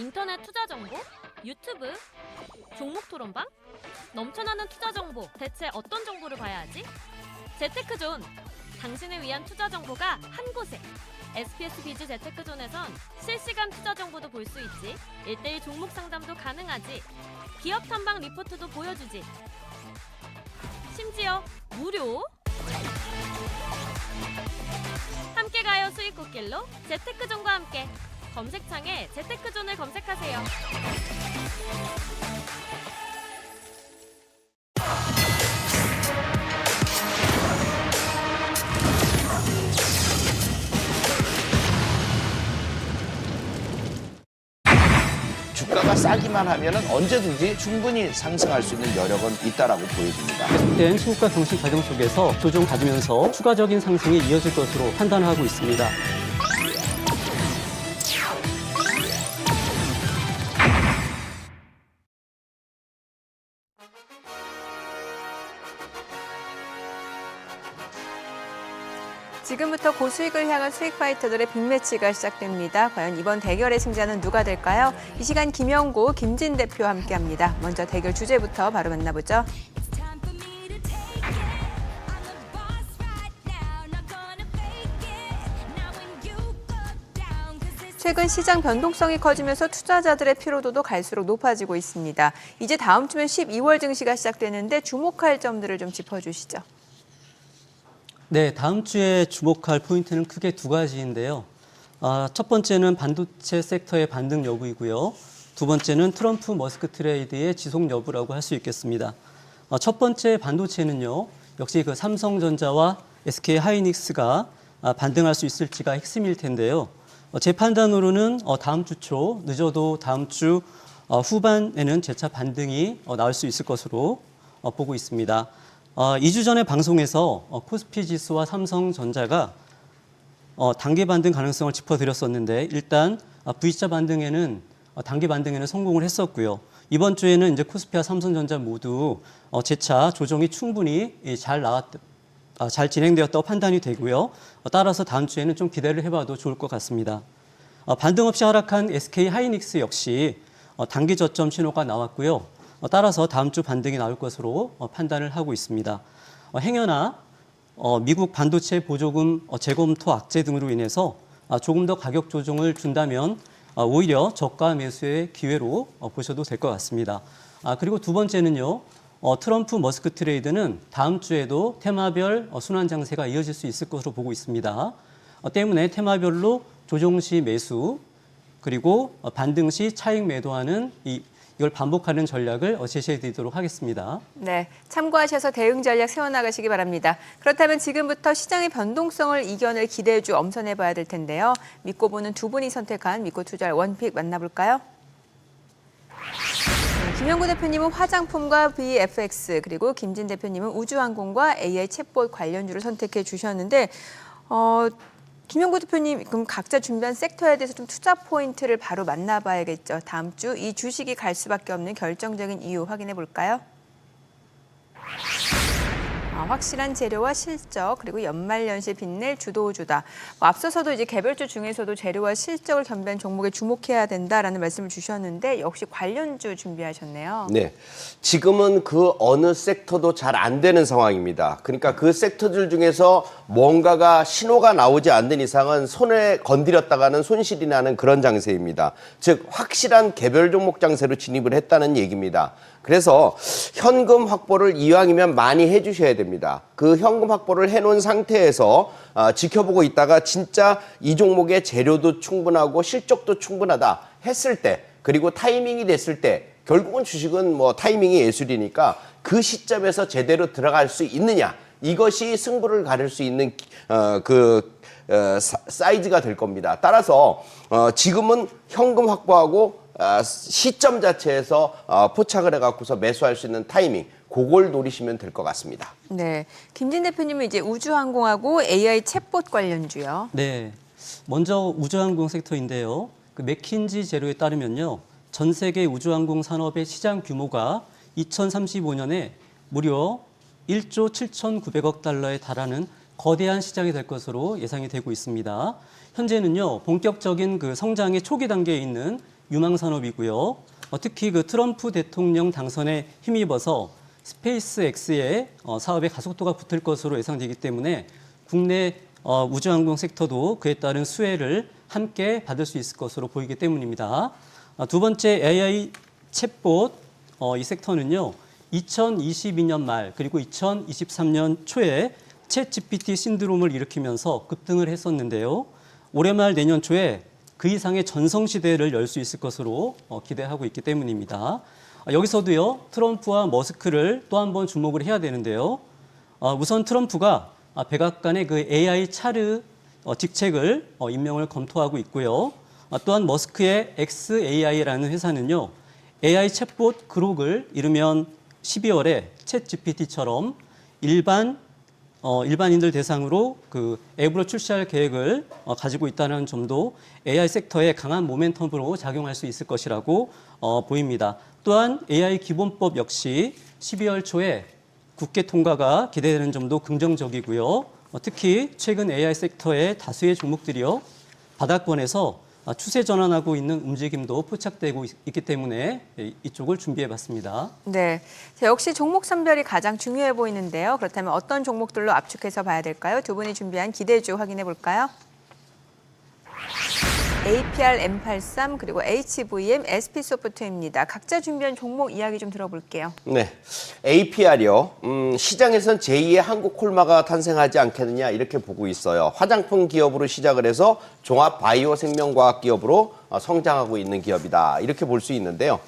인터넷 투자 정보? 유튜브? 종목 토론방? 넘쳐나는 투자 정보. 대체 어떤 정보를 봐야 하지? 재테크존. 당신을 위한 투자 정보가 한 곳에. SPS 비즈 재테크존에선 실시간 투자 정보도 볼 수 있지. 1대1 종목 상담도 가능하지. 기업 탐방 리포트도 보여주지. 심지어 무료. 함께 가요 수익 꽃길로 재테크존과 함께 검색창에 재테크존을 검색하세요. 주가가 싸기만 하면 언제든지 충분히 상승할 수 있는 여력은 있다라고 보여집니다. 계속된 수급과 경신 과정 속에서 조정 받으면서 추가적인 상승이 이어질 것으로 판단하고 있습니다. 지금부터 고수익을 향한 수익 파이터들의 빅매치가 시작됩니다. 과연 이번 대결의 승자는 누가 될까요? 이 시간 김영구, 김진 대표와 함께합니다. 먼저 대결 주제부터 바로 만나보죠. 최근 시장 변동성이 커지면서 투자자들의 피로도도 갈수록 높아지고 있습니다. 이제 다음 주면 12월 증시가 시작되는데 주목할 점들을 좀 짚어주시죠. 네, 다음 주에 주목할 포인트는 크게 두 가지인데요. 아, 첫 번째는 반도체 섹터의 반등 여부이고요. 두 번째는 트럼프 머스크 트레이드의 지속 여부라고 할 수 있겠습니다. 아, 첫 번째 반도체는요. 역시 그 삼성전자와 SK 하이닉스가 아, 반등할 수 있을지가 핵심일 텐데요. 어, 제 판단으로는 어, 다음 주 초 늦어도 다음 주 어, 후반에는 재차 반등이 어, 나올 수 있을 것으로 어, 보고 있습니다. 어, 2주 전에 방송에서 어, 코스피 지수와 삼성전자가 어, 단계 반등 가능성을 짚어드렸었는데 일단 어, V자 반등에는 어, 단계 반등에는 성공을 했었고요. 이번 주에는 이제 코스피와 삼성전자 모두 어, 재차 조정이 충분히 예, 잘 나왔, 아, 잘 진행되었다고 판단이 되고요. 어, 따라서 다음 주에는 좀 기대를 해봐도 좋을 것 같습니다. 어, 반등 없이 하락한 SK 하이닉스 역시 어, 단기 저점 신호가 나왔고요. 어, 따라서 다음 주 반등이 나올 것으로 어, 판단을 하고 있습니다. 어, 행여나 어, 미국 반도체 보조금 어, 재검토 악재 등으로 인해서 아, 조금 더 가격 조정을 준다면 아, 오히려 저가 매수의 기회로 어, 보셔도 될 것 같습니다. 아, 그리고 두 번째는요. 어, 트럼프 머스크 트레이드는 다음 주에도 테마별 어, 순환 장세가 이어질 수 있을 것으로 보고 있습니다. 어, 때문에 테마별로 조정 시 매수 그리고 어, 반등 시 차익 매도하는 이 이걸 반복하는 전략을 어, 제시해 드리도록 하겠습니다. 네, 참고하셔서 대응 전략 세워나가시기 바랍니다. 그렇다면 지금부터 시장의 변동성을 이겨낼 기대주 엄선해 봐야 될 텐데요. 믿고 보는 두 분이 선택한 믿고 투자할 원픽 만나볼까요? 네, 김영구 대표님은 화장품과 VFX 그리고 김진 대표님은 우주항공과 AI 챗봇 관련주를 선택해 주셨는데 어, 김영구 대표님 그럼 각자 준비한 섹터에 대해서 좀 투자 포인트를 바로 만나봐야겠죠. 다음 주 이 주식이 갈 수밖에 없는 결정적인 이유 확인해 볼까요? 아, 확실한 재료와 실적 그리고 연말연시 빛낼 주도주다. 뭐 앞서서도 이제 개별주 중에서도 재료와 실적을 겸비한 종목에 주목해야 된다라는 말씀을 주셨는데 역시 관련주 준비하셨네요. 네. 지금은 그 어느 섹터도 잘 안 되는 상황입니다. 그러니까 그 섹터들 중에서 뭔가가 신호가 나오지 않는 이상은 손에 건드렸다가는 손실이 나는 그런 장세입니다. 즉, 확실한 개별 종목 장세로 진입을 했다는 얘기입니다. 그래서 현금 확보를 이왕이면 많이 해주셔야 됩니다. 그 현금 확보를 해놓은 상태에서 아, 지켜보고 있다가 진짜 이 종목의 재료도 충분하고 실적도 충분하다 했을 때 그리고 타이밍이 됐을 때 결국은 주식은 뭐 타이밍이 예술이니까 그 시점에서 제대로 들어갈 수 있느냐 이것이 승부를 가릴 수 있는 어, 그 어, 사- 사이즈가 될 겁니다. 따라서 어, 지금은 현금 확보하고 아, 시점 자체에서 어, 포착을 해갖고서 매수할 수 있는 타이밍 그걸 노리시면 될 것 같습니다. 네, 김진 대표님은 이제 우주항공하고 AI 챗봇 관련주요. 네. 먼저 우주항공 섹터인데요. 그 맥킨지 제로에 따르면요. 전 세계 우주항공 산업의 시장 규모가 2035년에 무려 1조 7,900억 달러에 달하는 거대한 시장이 될 것으로 예상이 되고 있습니다. 현재는요. 본격적인 그 성장의 초기 단계에 있는 유망 산업이고요. 어, 특히 그 트럼프 대통령 당선에 힘입어서 스페이스 X의 어, 사업의 가속도가 붙을 것으로 예상되기 때문에 국내 어, 우주항공 섹터도 그에 따른 수혜를 함께 받을 수 있을 것으로 보이기 때문입니다. 아, 두 번째 AI 챗봇 어, 이 섹터는요. 2022년 말 그리고 2023년 초에 챗 GPT 신드롬을 일으키면서 급등을 했었는데요. 올해 말 내년 초에 그 이상의 전성 시대를 열 수 있을 것으로 어, 기대하고 있기 때문입니다. 아, 여기서도요 트럼프와 머스크를 또 한 번 주목을 해야 되는데요. 어, 우선 트럼프가 아, 백악관의 그 AI 차르 어, 직책을 어, 임명을 검토하고 있고요. 아, 또한 머스크의 XAI라는 회사는요, AI 챗봇 그록을 이르면 12월에 챗 GPT처럼 일반 어, 일반인들 대상으로 그 앱으로 출시할 계획을 어, 가지고 있다는 점도 AI 섹터에 강한 모멘텀으로 작용할 수 있을 것이라고 어, 보입니다. 또한 AI 기본법 역시 12월 초에 국회 통과가 기대되는 점도 긍정적이고요. 어, 특히 최근 AI 섹터의 다수의 종목들이요 바닥권에서 아, 추세 전환하고 있는 움직임도 포착되고 있- 있기 때문에 이- 이쪽을 준비해봤습니다. 네. 자, 역시 종목 선별이 가장 중요해 보이는데요. 그렇다면 어떤 종목들로 압축해서 봐야 될까요? 두 분이 준비한 기대주 확인해 볼까요? APR M83 그리고 HVM SP소프트입니다. 각자 준비한 종목 이야기 좀 들어볼게요. 네, APR이요. 음, 시장에선 제2의 한국 콜마가 탄생하지 않겠느냐 이렇게 보고 있어요. 화장품 기업으로 시작을 해서 종합 바이오 생명과학 기업으로 어, 성장하고 있는 기업이다 이렇게 볼 수 있는데요.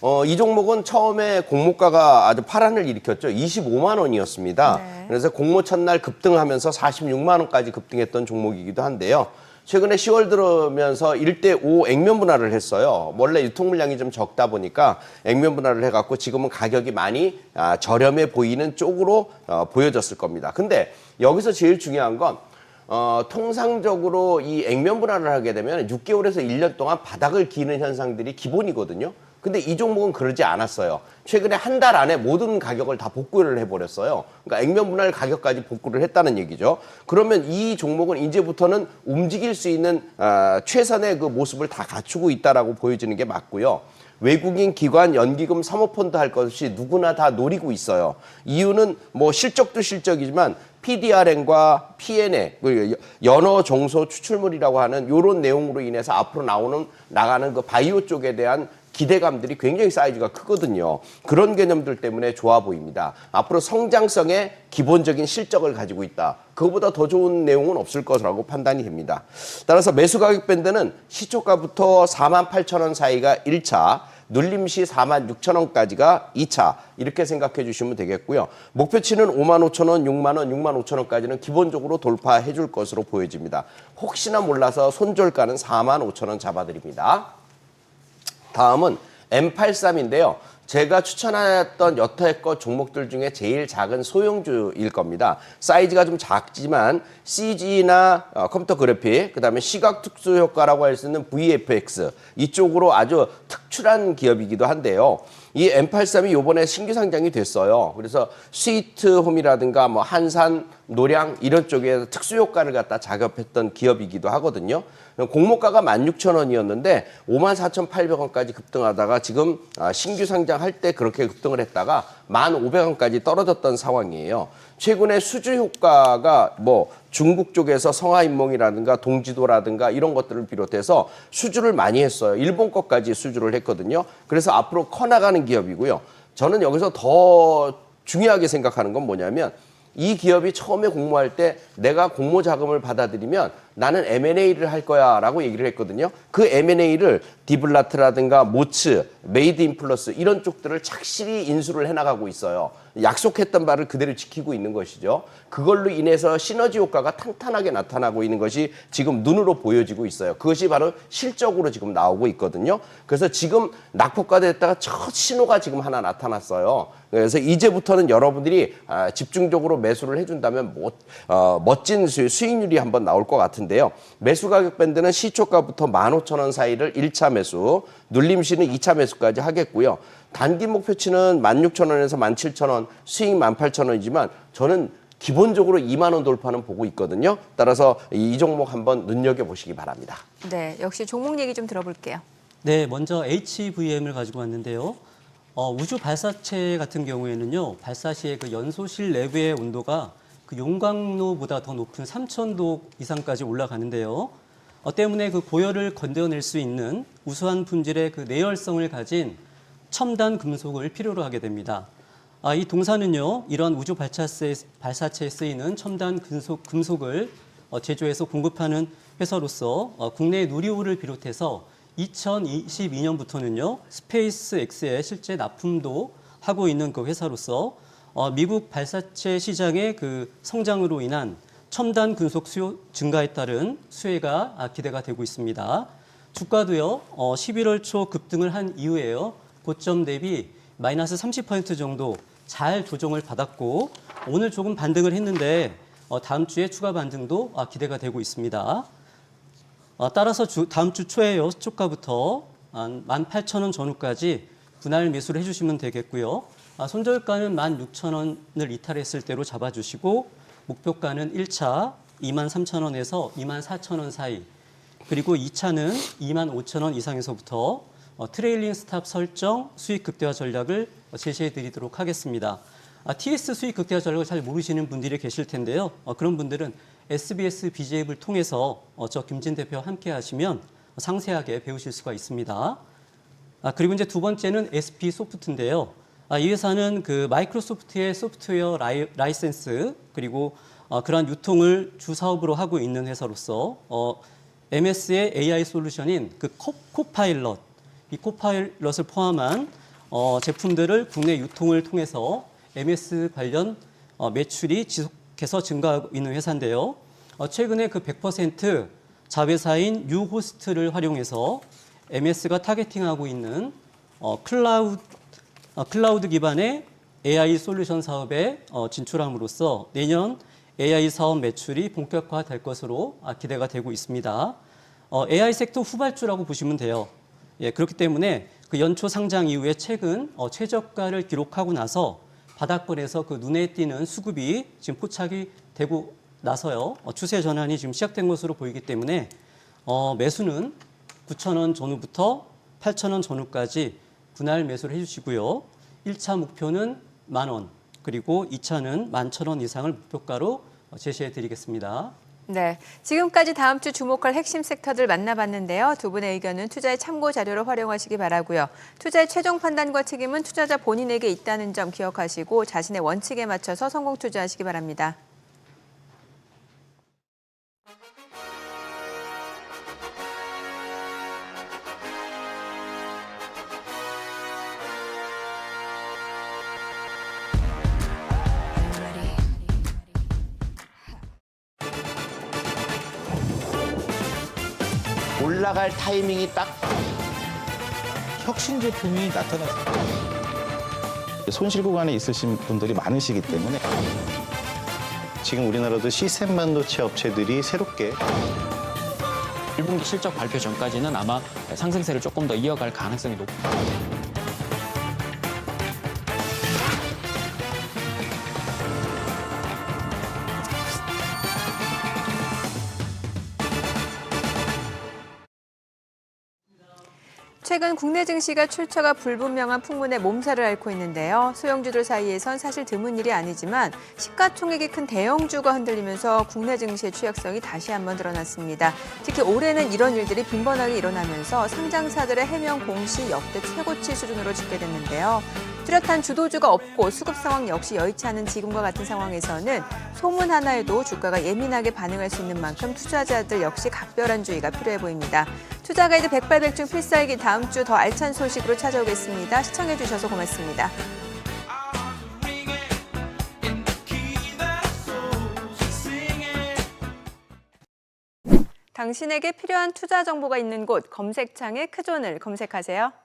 어, 이 종목은 처음에 공모가가 아주 파란을 일으켰죠. 25만 원이었습니다. 네. 그래서 공모 첫날 급등하면서 46만 원까지 급등했던 종목이기도 한데요. 최근에 10월 들어오면서 1대5 액면 분할을 했어요. 원래 유통 물량이 좀 적다 보니까 액면 분할을 해갖고 지금은 가격이 많이 아, 저렴해 보이는 쪽으로 어, 보여졌을 겁니다. 근데 여기서 제일 중요한 건 어, 통상적으로 이 액면 분할을 하게 되면 6개월에서 1년 동안 바닥을 기는 현상들이 기본이거든요. 근데 이 종목은 그러지 않았어요. 최근에 한 달 안에 모든 가격을 다 복구를 해버렸어요. 그러니까 액면 분할 가격까지 복구를 했다는 얘기죠. 그러면 이 종목은 이제부터는 움직일 수 있는 아, 최선의 그 모습을 다 갖추고 있다라고 보여지는 게 맞고요. 외국인 기관 연기금 사모펀드 할 것이 누구나 다 노리고 있어요. 이유는 뭐 실적도 실적이지만 PDRN과 PNA, 그 연어 정소 추출물이라고 하는 이런 내용으로 인해서 앞으로 나오는 나가는 그 바이오 쪽에 대한 기대감들이 굉장히 사이즈가 크거든요. 그런 개념들 때문에 좋아 보입니다. 앞으로 성장성의 기본적인 실적을 가지고 있다. 그거보다 더 좋은 내용은 없을 것이라고 판단이 됩니다. 따라서 매수 가격 밴드는 시초가부터 4만 8천 원 사이가 1차, 눌림시 4만 6천 원까지가 2차 이렇게 생각해 주시면 되겠고요. 목표치는 5만 5천 원, 6만 원, 6만 5천 원까지는 기본적으로 돌파해 줄 것으로 보여집니다. 혹시나 몰라서 손절가는 4만 5천 원 잡아드립니다. 다음은 M83인데요. 제가 추천했던 여태껏 종목들 중에 제일 작은 소형주일 겁니다. 사이즈가 좀 작지만 CG나 어, 컴퓨터 그래픽, 그다음에 시각 특수 효과라고 할 수 있는 VFX 이쪽으로 아주 특출한 기업이기도 한데요. 이 M83이 요번에 신규 상장이 됐어요. 그래서 스위트홈이라든가 뭐 한산, 노량 이런 쪽에 특수 효과를 갖다 작업했던 기업이기도 하거든요. 공모가가 16,000원이었는데 54,800원까지 급등하다가 지금 아, 신규 상장할 때 그렇게 급등을 했다가 1,500원까지 떨어졌던 상황이에요. 최근에 수주 효과가 뭐 중국 쪽에서 성화인몽이라든가 동지도라든가 이런 것들을 비롯해서 수주를 많이 했어요. 일본 것까지 수주를 했거든요. 그래서 앞으로 커나가는 기업이고요. 저는 여기서 더 중요하게 생각하는 건 뭐냐면 이 기업이 처음에 공모할 때 내가 공모 자금을 받아들이면 나는 M&A를 할 거야 라고 얘기를 했거든요. 그 M&A를 디블라트라든가 모츠, 메이드 인 플러스 이런 쪽들을 착실히 인수를 해나가고 있어요. 약속했던 바를 그대로 지키고 있는 것이죠. 그걸로 인해서 시너지 효과가 탄탄하게 나타나고 있는 것이 지금 눈으로 보여지고 있어요. 그것이 바로 실적으로 지금 나오고 있거든요. 그래서 지금 낙폭가 됐다가 첫 신호가 지금 하나 나타났어요. 그래서 이제부터는 여러분들이 아, 집중적으로 매수를 해준다면 못- 어, 멋진 수- 수익률이 한번 나올 것 같은데 요. 매수 가격 밴드는 시초가부터 15,000원 사이를 1차 매수, 눌림시는 2차 매수까지 하겠고요. 단기 목표치는 16,000원에서 17,000원, 수익 18,000원이지만 저는 기본적으로 2만 원 돌파는 보고 있거든요. 따라서 이 종목 한번 눈여겨 보시기 바랍니다. 네, 역시 종목 얘기 좀 들어볼게요. 네, 먼저 HVM을 가지고 왔는데요. 어, 우주 발사체 같은 경우에는요, 발사 시에 그 연소실 내부의 온도가 그 용광로보다 더 높은 3000도 이상까지 올라가는데요. 어, 때문에 그 고열을 건져낼 수 있는 우수한 품질의 그 내열성을 가진 첨단 금속을 필요로 하게 됩니다. 아, 이 동사는요, 이런 우주 발사체, 발사체에 쓰이는 첨단 금속, 금속을 어, 제조해서 공급하는 회사로서 어, 국내 누리호를 비롯해서 2022년부터는요, 스페이스 X에 실제 납품도 하고 있는 그 회사로서 어, 미국 발사체 시장의 그 성장으로 인한 첨단 금속 수요 증가에 따른 수혜가 아, 기대가 되고 있습니다. 주가도요, 어, 11월 초 급등을 한 이후에요, 고점 대비 마이너스 30% 정도 잘 조정을 받았고, 오늘 조금 반등을 했는데, 어, 다음 주에 추가 반등도 아, 기대가 되고 있습니다. 어, 따라서 주- 다음 주 초에요, 초가부터 한 18,000원 전후까지 분할 매수를 해주시면 되겠고요. 아, 손절가는 16,000원을 이탈했을 때로 잡아주시고 목표가는 1차 23,000원에서 24,000원 사이 그리고 2차는 25,000원 이상에서부터 어, 트레일링 스탑 설정 수익 극대화 전략을 어, 제시해 드리도록 하겠습니다. 아, TS 수익 극대화 전략을 잘 모르시는 분들이 계실 텐데요. 어, 그런 분들은 SBS BJ앱을 통해서 어, 저 김진 대표와 함께 하시면 상세하게 배우실 수가 있습니다. 아, 그리고 이제 두 번째는 SP 소프트인데요. 아, 이 회사는 그 마이크로소프트의 소프트웨어 라이, 라이센스 그리고 어, 그러한 유통을 주 사업으로 하고 있는 회사로서 어, MS의 AI 솔루션인 그 코, 코파일럿, 이 코파일럿을 포함한 어, 제품들을 국내 유통을 통해서 MS 관련 어, 매출이 지속해서 증가하고 있는 회사인데요. 어, 최근에 그 100% 자회사인 유호스트를 활용해서 MS가 타겟팅하고 있는 어, 클라우드, 어, 클라우드 기반의 AI 솔루션 사업에 어, 진출함으로써 내년 AI 사업 매출이 본격화될 것으로 아, 기대가 되고 있습니다. 어, AI 섹터 후발주라고 보시면 돼요. 예, 그렇기 때문에 그 연초 상장 이후에 최근 어, 최저가를 기록하고 나서 바닥권에서 그 눈에 띄는 수급이 지금 포착이 되고 나서요 어, 추세 전환이 지금 시작된 것으로 보이기 때문에 어, 매수는 9,000원 전후부터 8,000원 전후까지 분할 매수를 해주시고요. 1차 목표는 만 원, 그리고 2차는 11,000원 이상을 목표가로 어, 제시해 드리겠습니다. 네, 지금까지 다음 주 주목할 핵심 섹터들 만나봤는데요. 두 분의 의견은 투자의 참고 자료로 활용하시기 바라고요. 투자의 최종 판단과 책임은 투자자 본인에게 있다는 점 기억하시고 자신의 원칙에 맞춰서 성공 투자하시기 바랍니다. 올라갈 타이밍이 딱 혁신 제품이 나타났습니다. 손실 구간에 있으신 분들이 많으시기 때문에 지금 우리나라도 시스템 반도체 업체들이 새롭게 1분기 실적 발표 전까지는 아마 상승세를 조금 더 이어갈 가능성이 높습니다. 최근 국내 증시가 출처가 불분명한 풍문에 몸살을 앓고 있는데요. 소형주들 사이에선 사실 드문 일이 아니지만 시가총액이 큰 대형주가 흔들리면서 국내 증시의 취약성이 다시 한번 드러났습니다. 특히 올해는 이런 일들이 빈번하게 일어나면서 상장사들의 해명 공시 역대 최고치 수준으로 집계됐는데요. 뚜렷한 주도주가 없고 수급 상황 역시 여의치 않은 지금과 같은 상황에서는 소문 하나에도 주가가 예민하게 반응할 수 있는 만큼 투자자들 역시 각별한 주의가 필요해 보입니다. 투자 가이드 백발백중 필살기 다음 주 더 알찬 소식으로 찾아오겠습니다. 시청해 주셔서 고맙습니다. 당신에게 필요한 투자 정보가 있는 곳 검색창에 크존을 검색하세요.